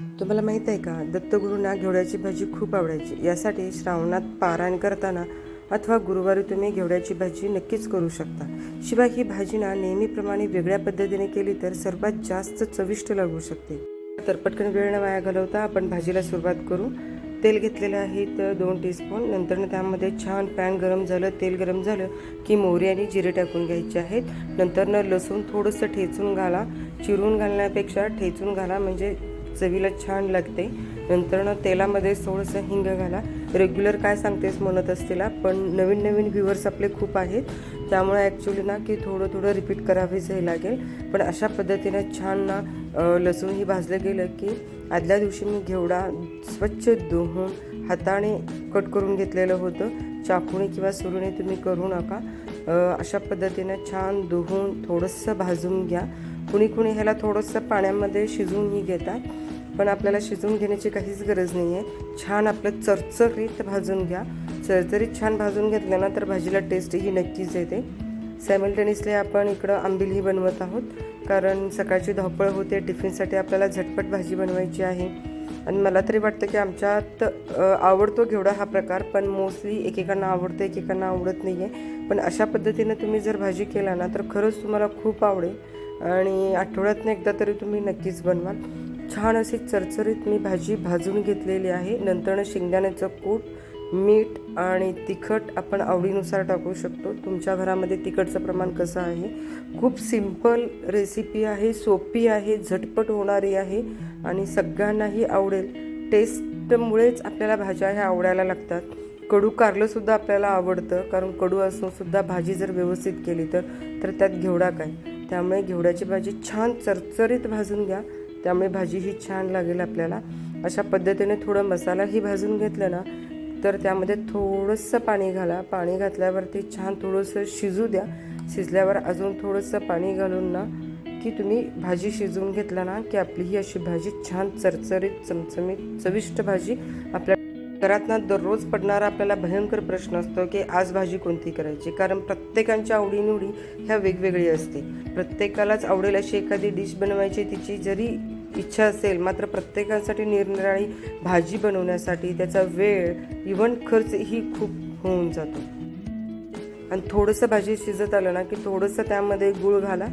तुम्हाला माहीत आहे का? दत्तगुरूंना घेवड्याची भाजी खूप आवडायची. यासाठी श्रावणात पारायण करताना अथवा गुरुवारी तुम्ही घेवड्याची भाजी नक्कीच करू शकता. शिवाय ही भाजी ना नेहमीप्रमाणे वेगळ्या पद्धतीने केली तर सर्वात जास्त चविष्ट लागू शकते. तर पटकन वेळ न वाया घालवता आपण भाजीला सुरुवात करू. तेल घेतलेलं आहे तर दोन टीस्पून नंतर त्यामध्ये छान पॅन गरम झालं तेल गरम झालं की मोहरी आणि जिरे टाकून घ्यायचे आहेत. नंतर न लसूण थोडंसं ठेचून घाला. चिरून घालण्यापेक्षा ठेचून घाला म्हणजे चवीला छान लागते. नंतर तेलामध्ये थोडंसं हिंग घाला. रेग्युलर काय सांगतेस म्हणत असतीला पण नवीन नवीन व्ह्युअर्स आपले खूप आहेत. त्यामुळे ॲक्च्युली ना की थोडं थोडं रिपीट करावेचंही लागेल. पण अशा पद्धतीने छान ना लसूण ही भाजलं गेलं की आदल्या दिवशी मी घेवडा स्वच्छ धुवून हाताने कट करून घेतलेलं होतं. चाकूने किंवा सुरूने तुम्ही करू नका. अशा पद्धतीनं छान धुवून थोडंसं भाजून घ्या. कुणी कुणी ह्याला थोडंसं पाण्यामध्ये शिजवूनही घेतात पण आपल्याला शिजवून घेण्याची काहीच गरज नाही आहे छान आपलं चरचरीत भाजून घ्या. चरचरीत छान भाजून घेतलं ना तर भाजीला टेस्ट ही नक्कीच येते. सायमल्टेनियसली आपण इकडं आंबिलही बनवत आहोत कारण सकाळची धावपळ होते टिफिनसाठी आपल्याला झटपट भाजी बनवायची आहे. आणि मला तरी वाटतं की आमच्यात आवडतो घेवडा हा प्रकार पण मोस्टली एकेकांना आवडतो एकेकांना आवडत नाही आहे पण अशा पद्धतीनं तुम्ही जर भाजी केला ना तर खरंच तुम्हाला खूप आवडेल. आणि आठवड्यातनं एकदा तरी तुम्ही नक्कीच बनवाल. छान अशी चरचरीत मी भाजी भाजून घेतलेली आहे. नंतरनं शेंगदाण्याचं कूट मीठ आणि तिखट आपण आवडीनुसार टाकू शकतो. तुमच्या घरामध्ये तिखटचं प्रमाण कसं आहे? खूप सिंपल रेसिपी आहे सोपी आहे झटपट होणारी आहे आणि सगळ्यांनाही आवडेल. टेस्टमुळेच आपल्याला भाज्या ह्या आवडायला लागतात. कडू कारलंसुद्धा आपल्याला आवडतं कारण कडू असूनसुद्धा भाजी जर व्यवस्थित केली तर तर त्यात घेवडा काय? त्यामुळे घेवड्याची भाजी छान चरचरीत भाजून घ्या. त्यामुळे भाजी ही छान लागेल आपल्याला. अशा पद्धतीने थोडं मसालाही भाजून घेतलं ना तर त्यामध्ये थोडंसं पाणी घाला. पाणी घातल्यावरती छान थोडंसं शिजू द्या. शिजल्यावर अजून थोडंसं पाणी घालून ना की तुम्ही भाजी शिजवून घेतला ना की आपली ही अशी भाजी छान चरचरीत चमचमीत चविष्ट भाजी आपल्या घरात ना दररोज पडणारा आपल्याला भयंकर प्रश्न असतो की आज भाजी कोणती करायची? कारण प्रत्येकांच्या आवडीनिवडी ह्या वेगवेगळी असते. प्रत्येकालाच आवडेल अशी एखादी डिश बनवायची तिची जरी इच्छा असेल मात्र प्रत्येकासाठी निरनिराळी भाजी बनवण्यासाठी त्याचा वेळ इव्हन खर्च ही खूप होऊन जातो. आणि थोडंसं भाजी शिजत आलं ना की थोडंसं त्यामध्ये गूळ घाला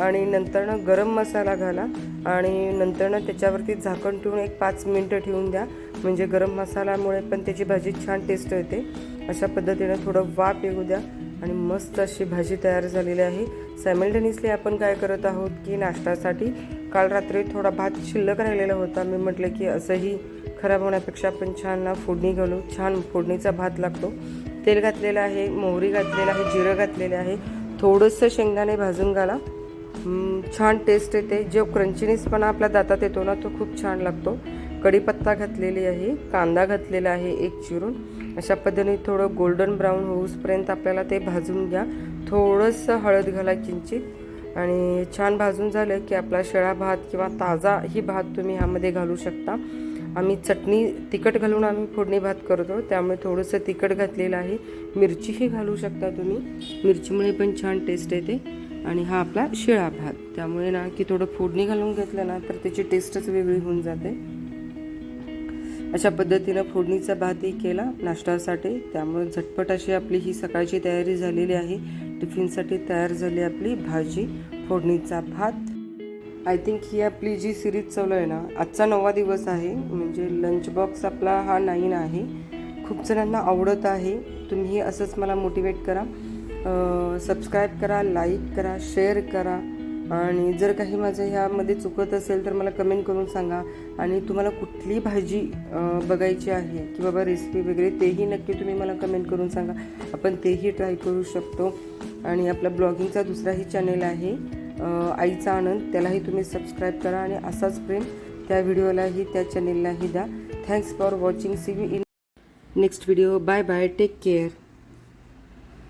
आणि नंतरनं गरम मसाला घाला आणि नंतरनं त्याच्यावरती झाकण ठेवून एक पाच मिनटं ठेवून द्या. म्हणजे गरम मसाल्यामुळे पण त्याची भाजी छान टेस्ट येते. अशा पद्धतीनं थोडं वाफ येऊ द्या. आणि मस्त अशी भाजी तयार झालेली आहे. सायमल्टेनियसली आपण काय करत आहोत की नाश्त्यासाठी काल रात्री थोडा भात शिल्लक राहिलेला होता. मी म्हटलं की असंही खराब होण्यापेक्षा आपण छान फोडणी घालू. छान फोडणीचा भात लागतो. तेल घातलेलं आहे मोहरी घातलेलं आहे जिरं घातलेलं आहे. थोडंसं शेंगदाणे भाजून घाला. छान टेस्ट येते. जो क्रंचीनेसपणा आपल्या दातात येतो ना तो खूप छान लागतो. कढीपत्ता घातलेली आहे कांदा घातलेला आहे एक चिरून. अशा पद्धतीने थोडं गोल्डन ब्राऊन होऊसपर्यंत आपल्याला ते भाजून घ्या. थोडंसं हळद घाला किंचित. आणि छान भाजून झालं की आपला शेळा भात किंवा ताजा ही भात तुम्ही ह्यामध्ये घालू शकता. आम्ही चटणी तिखट घालून आम्ही फोडणी भात करतो. त्यामुळे थोडंसं तिखट घातलेलं आहे. मिरचीही घालू शकता तुम्ही. मिरचीमुळे पण छान टेस्ट येते. आणि हा आपला शिळा भात. त्यामुळे ना की थोडं फोडणी घालून घेतलं ना तर त्याची टेस्टच वेगळी होऊन जाते. अशा पद्धतीनं फोडणीचा भातही केला नाश्त्यासाठी. त्यामुळे झटपट अशी आपली ही सकाळची तयारी झालेली आहे. टिफिनसाठी तयार झाली आपली भाजी फोडणीचा भात. आय थिंक ही आपली जी सिरीज चालू आहे ना आजचा नववा दिवस आहे. म्हणजे लंच बॉक्स आपला हा नाईन आहे. खूप जणांना आवडत आहे. तुम्ही असंच मला मोटिवेट करा. सबस्क्राईब करा लाईक करा शेअर करा. आणि जर काही माझं ह्यामध्ये चुकत असेल तर मला कमेंट करून सांगा. आणि तुम्हाला कुठली भाजी बघायची आहे की बाबा रेसिपी वगैरे तेही नक्की तुम्ही मला कमेंट करून सांगा. आपण तेही ट्राय करू शकतो. आणि आपला ब्लॉगिंगचा दुसराही चॅनेल आहे आईचा आनंद त्यालाही तुम्ही सबस्क्राईब करा आणि असाच प्रेम त्या व्हिडिओलाही त्या चॅनेललाही द्या. Thanks for watching see we in next video bye bye take care